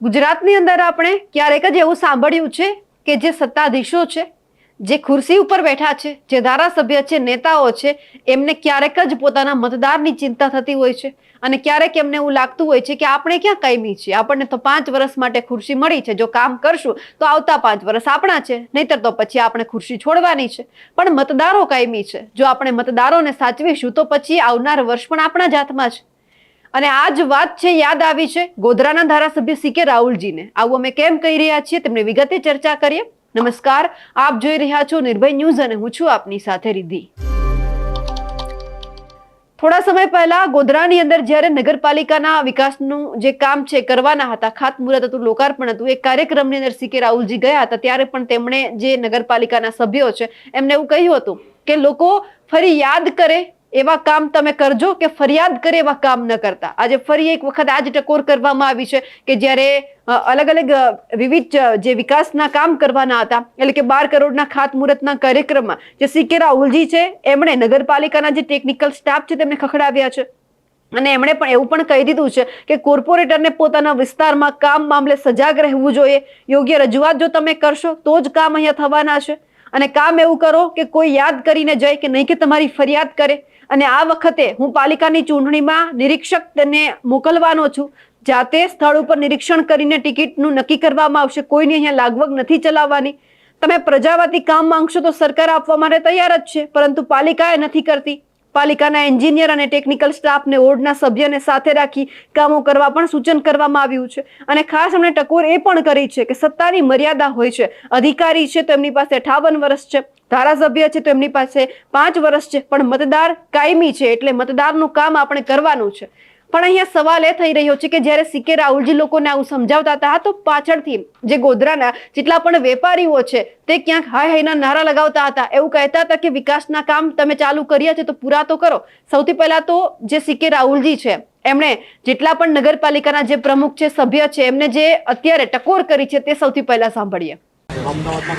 ગુજરાતની અંદર આપણે ક્યારેક જ એવું સાંભળ્યું છે કે જે સત્તાધીશો છે, જે ખુરશી ઉપર બેઠા છે, જે ધારાસભ્ય છે, નેતાઓ છે, એમને ક્યારેક જ પોતાના મતદારની ચિંતા થતી હોય છે અને ક્યારેક એમને એવું લાગતું હોય છે કે આપણે ક્યાં કાયમી છીએ? આપણને તો પાંચ વર્ષ માટે ખુરશી મળી છે, જો કામ કરશું તો આવતા પાંચ વર્ષ આપણા છે, નહીતર તો પછી આપણે ખુરશી છોડવાની છે. પણ મતદારો કાયમી છે. જો આપણે મતદારોને સાચવીશું તો પછી આવનાર વર્ષ પણ આપણા જ હાથમાં છે. અને આ જ વાત છે, યાદ આવી છે ગોધરાના ધારાસભ્ય સી કે રાહુલજીને. આવું અમે કેમ કહી રહ્યા છીએ તેમની વિગતે ચર્ચા કરીએ. નમસ્કાર, આપ જોઈ રહ્યા છો નિર્ભય ન્યૂઝ અને હું છું આપની સાથે રિદ્ધિ. થોડા સમય પહેલા ગોધરાની અંદર જ્યારે નગરપાલિકાના વિકાસનું જે કામ છે, કરવાના હતા, ખાતમુહૂર્ત હતું, લોકાર્પણ હતું, એ કાર્યક્રમની અંદર સી કે રાહુલજી ગયા હતા, ત્યારે પણ તેમણે જે નગરપાલિકાના સભ્યો છે, એમને એવું કહ્યું હતું કે લોકો ફરી યાદ કરે એવા કામ તમે કરજો કે ફરિયાદ કરે એવા કામ ન કરતા. આજે ફરી એક વખત આજ ટકોર કરવામાં આવી છે કે જ્યારે અલગ અલગ વિવિધ જે વિકાસના કામ કરવાના હતા, એટલે કે બાર કરોડના ખાતમુહૂર્તના કાર્યક્રમમાં, જે સિકેરા ઉલજી છે, એમણે નગરપાલિકાના જે ટેકનિકલ સ્ટાફ છે તેમને ખખડાવ્યા છે. અને એમણે પણ એવું પણ કહી દીધું છે કે કોર્પોરેટરને પોતાના વિસ્તારમાં કામ મામલે સજાગ રહેવું જોઈએ. યોગ્ય રજૂઆત જો તમે કરશો તો જ કામ અહીંયા થવાના છે. અને કામ એવું કરો કે કોઈ યાદ કરીને જાય કે નહીં, કે તમારી ફરિયાદ કરે. અને આ વખતે હું પાલિકાની ચૂંટણીમાં નિરીક્ષક તેને મોકલવાનો છું. જાતે સ્થળ ઉપર નિરીક્ષણ કરીને ટિકિટનું નક્કી કરવામાં આવશે. કોઈની અહીંયા લાગવગ નથી ચલાવવાની. તમે પ્રજાવાદી કામ માંગશો તો સરકાર આપવા માટે તૈયાર જ છે, પરંતુ પાલિકા એ નથી કરતી. પાલિકાના એન્જિનિયર અને ટેકનિકલ સ્ટાફને ઓર્ડના સભ્યને સાથે રાખી કામો કરવા પણ સૂચન કરવામાં આવ્યું છે. અને ખાસ એમણે ટકોર એ પણ કરી છે કે સત્તાની મર્યાદા હોય છે. અધિકારી છે તો એમની પાસે અઠાવન વર્ષ છે. ધારાસભ્ય છે તો એમની પાસે પાંચ વર્ષ છે. પણ મતદાર કાયમી છે એટલે મતદારનું કામ આપણે કરવાનું છે. પણ અહીંયા સવાલ એ થઈ રહ્યો છે કે જ્યારે સી કે રાહુલજી લોકોને આવું સમજાવતા હતા, તો પાછળથી જે ગોધરાના જેટલા પણ વેપારીઓ છે, તે ક્યાંક હાય હાયના નારા લગાવતા હતા. એવું કહેતા હતા કે વિકાસના કામ તમે ચાલુ કર્યા છે તો પૂરા તો કરો. સૌથી પહેલા તો જે સીકે રાહુલજી છે, એમણે જેટલા પણ નગરપાલિકાના જે પ્રમુખ છે, સભ્ય છે, એમને જે અત્યારે ટકોર કરી છે તે સૌથી પહેલા સાંભળીએ. અમદાવાદમાં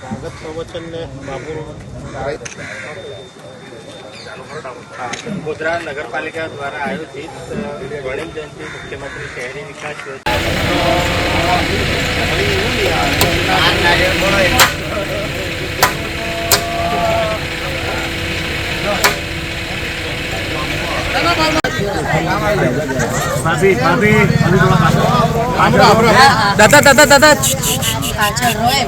કાગજ પ્રવચન ને નગરપાલિકા દ્વારા આયોજિત ગણેશ જયંતિ મુખ્યમંત્રી શહેરી વિકાસ યોજના. દાદા દાદા દાદા પાછળ હોય.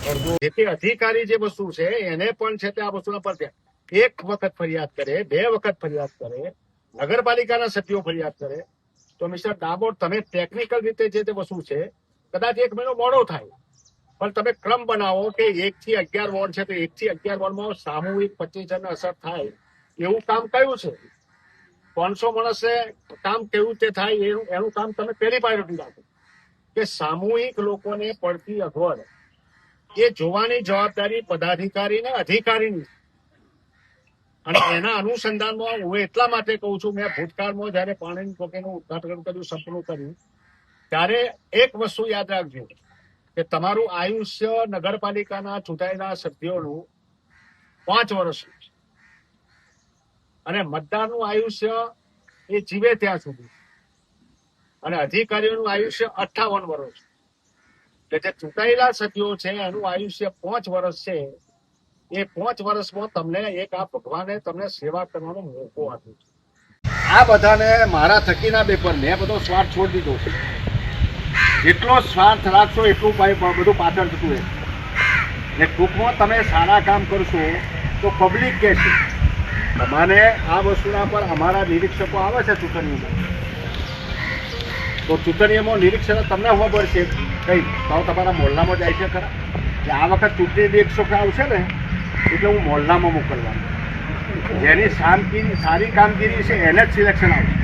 બધું જે તે અધિકારી જે વસ્તુ છે, એને પણ છે તે આ વસ્તુના પર એક વખત ફરિયાદ કરે, બે વખત ફરિયાદ કરે, નગરપાલિકાના સભ્યો ફરિયાદ કરે, તો મિસ્ટર ડાબોર તમે ટેકનિકલ રીતે જે તે વસ્તુ છે, કદાચ એક મહિનો મોડો થાય, પણ તમે ક્રમ બનાવો કે એક થી અગિયાર વોર્ડ છે, તો એક થી અગિયાર વોર્ડમાં સામૂહિક પચીસ જણને અસર થાય, એવું કામ કયું છે? પાંચસો માણસે કામ કેવું રીતે થાય, એનું એનું કામ તમે પહેલી પ્રાયોરિટી રાખો. કે સામૂહિક લોકોને પડતી અગવડ એ જોવાની જવાબદારી પદાધિકારી ને અધિકારીની. અને એના અનુસંધાનમાં હું એટલા માટે કહું છું, મેં ભૂતકાળમાં જયારે પાણીની ટોકીનું ઉદઘાટન કર્યું સંપૂર્ણ કર્યું, ત્યારે એક વસ્તુ યાદ રાખજો, કે તમારું આયુષ્ય નગરપાલિકાના ચૂંટાયેલા સભ્યોનું પાંચ વર્ષ અને મતદારનું આયુષ્ય એ જીવે ત્યાં સુધી. અને અધિકારીઓનું આયુષ્ય અઠ્ઠાવન વર્ષ. કે જે ચૂંટાયેલા સભ્યો છે, એનું આયુષ્ય પાંચ વર્ષ છે, એ પાંચ વર્ષમાં તમને એક આ ભગવાને તમને સેવા કરવાનો મોકો આપ્યો છે. આ બધાને મારા થકીના પેપર મેં બધો સ્વાર્થ છોડી દીધો. છે જેટલો સ્વાર્થ રાખશો એટલું બધું પાછળ થતું રહે ને ટૂંકમાં તમે સારા કામ કરશો તો પબ્લિક કહે છે તમારે આ વસ્તુના પર અમારા નિરીક્ષકો આવે છે ચૂંટણીમાં. તો ચૂંટણીઓમાં નિરીક્ષક તમને ખબર છે. કઈ તો તમારા મોહલ્લામાં જાય છે ખરા? કે આ વખત ચૂંટણી નિરીક્ષકો આવશે ને, એટલે હું મોહલ્લામાં મોકલવાનું. જેની શાંતિ સારી કામગીરી છે, એને જ સિલેક્શન આવશે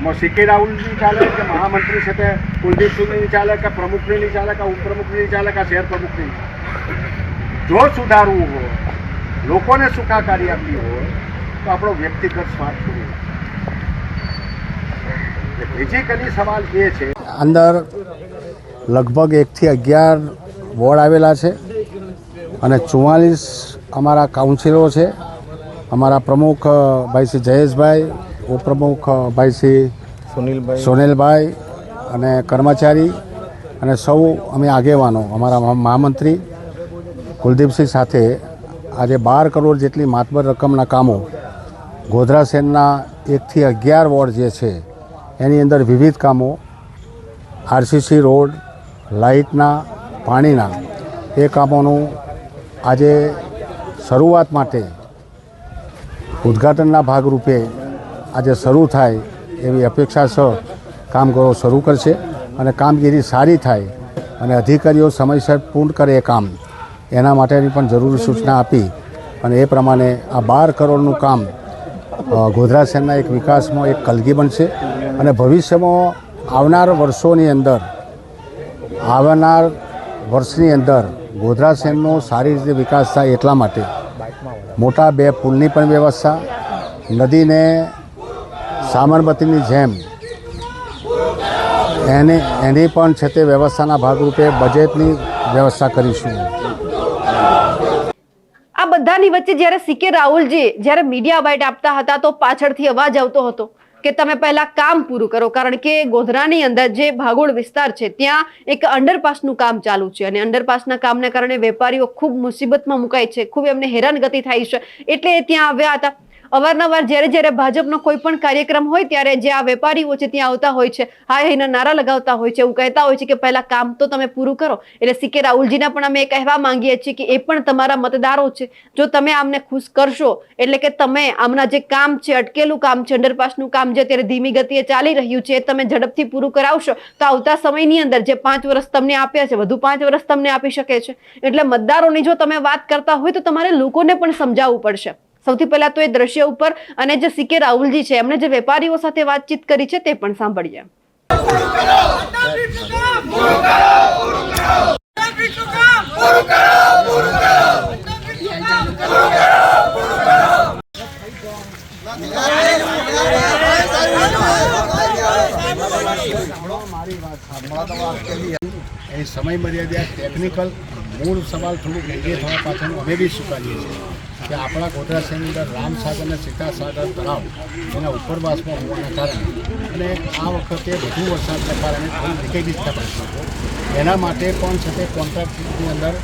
એમાં સીકે રાહુલની ચાલે કે મહામંત્રી સાથે કુલદીપસિંહની ચાલે કે પ્રમુખની ચાલે કે ઉપપ્રમુખની ચાલે કે શહેર પ્રમુખની જો સુધારવું હોય, લોકોને સુખાકારી આપવી હોય, તો આપણો વ્યક્તિગત સ્વાર્થ છોડી કદી સવાલ એ છે અંદર લગભગ એકથી અગિયાર વોર્ડ આવેલા છે અને ચુમ્માલીસ અમારા કાઉન્સિલરો છે. અમારા પ્રમુખ ભાઈ શ્રી જયેશભાઈ ઉપપ્રમુખ ભાઈ શ્રી સુનિલભાઈ. સોનિલભાઈ અને કર્મચારી અને સૌ અમે આગેવાનો અમારા મહામંત્રી કુલદીપસિંહ સાથે આજે બાર કરોડ જેટલી માતબર રકમના કામો ગોધરા શહેરના એકથી અગિયાર વોર્ડ જે છે એની અંદર વિવિધ કામો આરસીસી રોડ લાઇટના, પાણીના એ કામોનું આજે શરૂઆત માટે ઉદ્ઘાટનના ભાગરૂપે આજે શરૂ થાય એવી અપેક્ષા સહ કરવો શરૂ કરશે અને કામગીરી સારી થાય અને અધિકારીઓ સમયસર પૂર્ણ કરે એ કામ. એના માટેની પણ જરૂરી સૂચના આપી અને એ પ્રમાણે આ બાર કરોડનું કામ ગોધરા શહેરના એક વિકાસમાં એક કલગી બનશે અને ભવિષ્યમાં આવનાર વર્ષોની અંદર આવનાર વર્ષની અંદર ગોધરા શહેરનો સારી રીતે વિકાસ થાય એટલા માટે મોટા બે પુલની પણ વ્યવસ્થા, નદીને સામરમતીની જેમ એને એની પણ છે તે વ્યવસ્થાના ભાગરૂપે બજેટની વ્યવસ્થા કરીશું. આ બધાની વચ્ચે જ્યારે સી કે રાહુલજી જ્યારે મીડિયા બાઇટ આપતા હતા તો પાછળથી અવાજ આવતો હતો. કે તમે પહેલા કામ પૂરું કરો, કારણ કે ગોધરાની અંદર જે ભાગોળ વિસ્તાર છે, ત્યાં એક અંડરપાસનું કામ ચાલુ છે અને અંડરપાસના કામને કારણે વેપારીઓ ખૂબ મુસીબતમાં મુકાય છે, ખૂબ એમને હેરાનગતિ થાય છે. એટલે ત્યાં આવ્યા હતા. અવારનવાર જ્યારે જ્યારે ભાજપનો કોઈ પણ કાર્યક્રમ હોય ત્યારે જે આ વેપારીઓ છે ત્યાં આવતા હોય છે હા એના નારા લગાવતા હોય છે, એવું કહેતા હોય છે કે પહેલા કામ તો તમે પૂરું કરો. એટલે સીકે રાહુલજીના પણ અમે કહેવા માંગીએ છીએ કે એ પણ તમારા મતદારો છે. જો તમે આમને ખુશ કરશો, એટલે કે તમે આમના જે કામ છે, અટકેલું કામ છે, અંડરપાસનું કામ જે અત્યારે ધીમી ગતિએ ચાલી રહ્યું છે, એ તમે ઝડપથી પૂરું કરાવશો, તો આવતા સમયની અંદર જે પાંચ વર્ષ તમને આપ્યા છે, વધુ પાંચ વર્ષ તમને આપી શકે છે. એટલે મતદારોની જો તમે વાત કરતા હોય તો તમારે લોકોને પણ સમજાવવું પડશે. સૌથી પહેલા તો એ દ્રશ્ય ઉપર અને જે સીકે રાહુલજી છે, એમણે જે વેપારીઓ સાથે વાતચીત કરી છે તે પણ સાંભળીએ. સમય મર્યાદા ટેકનિકલ મૂળ સવાલ થોડુંક એ થવા પાછળનું અમે બી સ્વીકારીએ છીએ. કે આપણા ગોધરા શહેરની અંદર રામસાગર અને સીતાસાગર તળાવ એના ઉપરવાસમાં હોવાના કારણે અને આ વખતે વધુ વરસાદના કારણે થોડી લીકેજના પ્રશ્નો છે એના માટે પણ છે તે કોન્ટ્રાક્ટની અંદર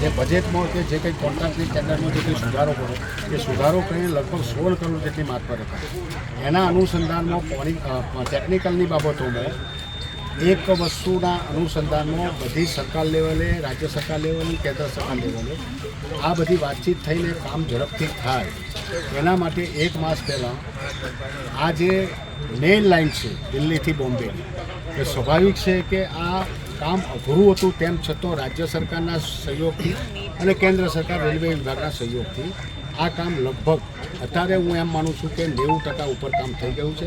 જે બજેટમાં કે જે કંઈ કોન્ટ્રાક્ટની ટેન્ડરમાં જે કંઈ સુધારો કર્યો એ સુધારો કરીને લગભગ સોળ કરોડ જેટલી માત્ર રખાય એના અનુસંધાનમાં પોણી ટેકનિકલની બાબતોમાં એક વસ્તુના અનુસંધાનમાં બધી સરકાર લેવલે, રાજ્ય સરકાર લેવલે, કેન્દ્ર સરકાર લેવલે આ બધી વાતચીત થઈને કામ ઝડપથી થાય. એના માટે એક માસ પહેલાં આ જે મેઇન લાઇન છે, દિલ્હીથી બોમ્બેની એ સ્વાભાવિક છે કે આ કામ અઘરું હતું તેમ છતાં રાજ્ય સરકારના સહયોગથી અને કેન્દ્ર સરકાર રેલવે વિભાગના સહયોગથી આ કામ લગભગ અત્યારે હું એમ માનું છું કે નેવું ટકા ઉપર કામ થઈ ગયું છે.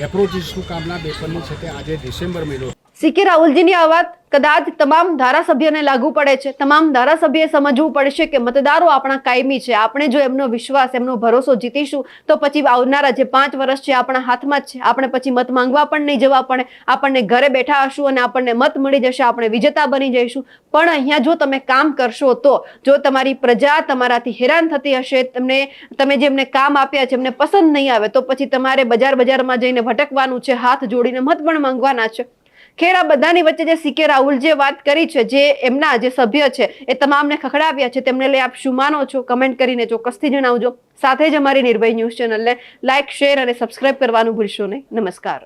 એપ્રોચીસનું કામના પેપરની છે તે આજે ડિસેમ્બર મહિનો સીકે રાહુલજીની આ વાત કદાચ તમામ ધારાસભ્યોને લાગુ પડે છે. તમામ ધારાસભ્યએ સમજવું પડશે કે મતદારો આપણા કાયમી છે. આપણે જો એમનો વિશ્વાસ, એમનો ભરોસો જીતીશું, તો પછી આવનારા જે પાંચ વર્ષ છે આપણા હાથમાં જ છે. આપણે પછી મત માંગવા પણ નહીં જવા પડે. આપણને ઘરે બેઠા હશું અને આપણને મત મળી જશે. આપણે વિજેતા બની જઈશું. પણ અહીંયા જો તમે કામ કરશો તો, જો તમારી પ્રજા તમારાથી હેરાન થતી હશે, તમને, તમે જેમને કામ આપ્યા છે, એમને પસંદ નહીં આવે, તો પછી તમારે બજાર બજારમાં જઈને ભટકવાનું છે, હાથ જોડીને મત પણ માંગવાના છે. ખેર આ બધાની વચ્ચે જે સીકે રાહુલ જે વાત કરી છે, જે એમના જે સભ્ય છે, એ તમામને ખખડાવ્યા છે. તેમને લઈ આપ શું માનો છો? કમેન્ટ કરીને ચોક્કસથી જણાવજો. સાથે જ અમારી નિર્ભય ન્યૂઝ ચેનલને લાઇક શેર અને સબસ્ક્રાઇબ કરવાનું ભૂલશો નહીં. નમસ્કાર.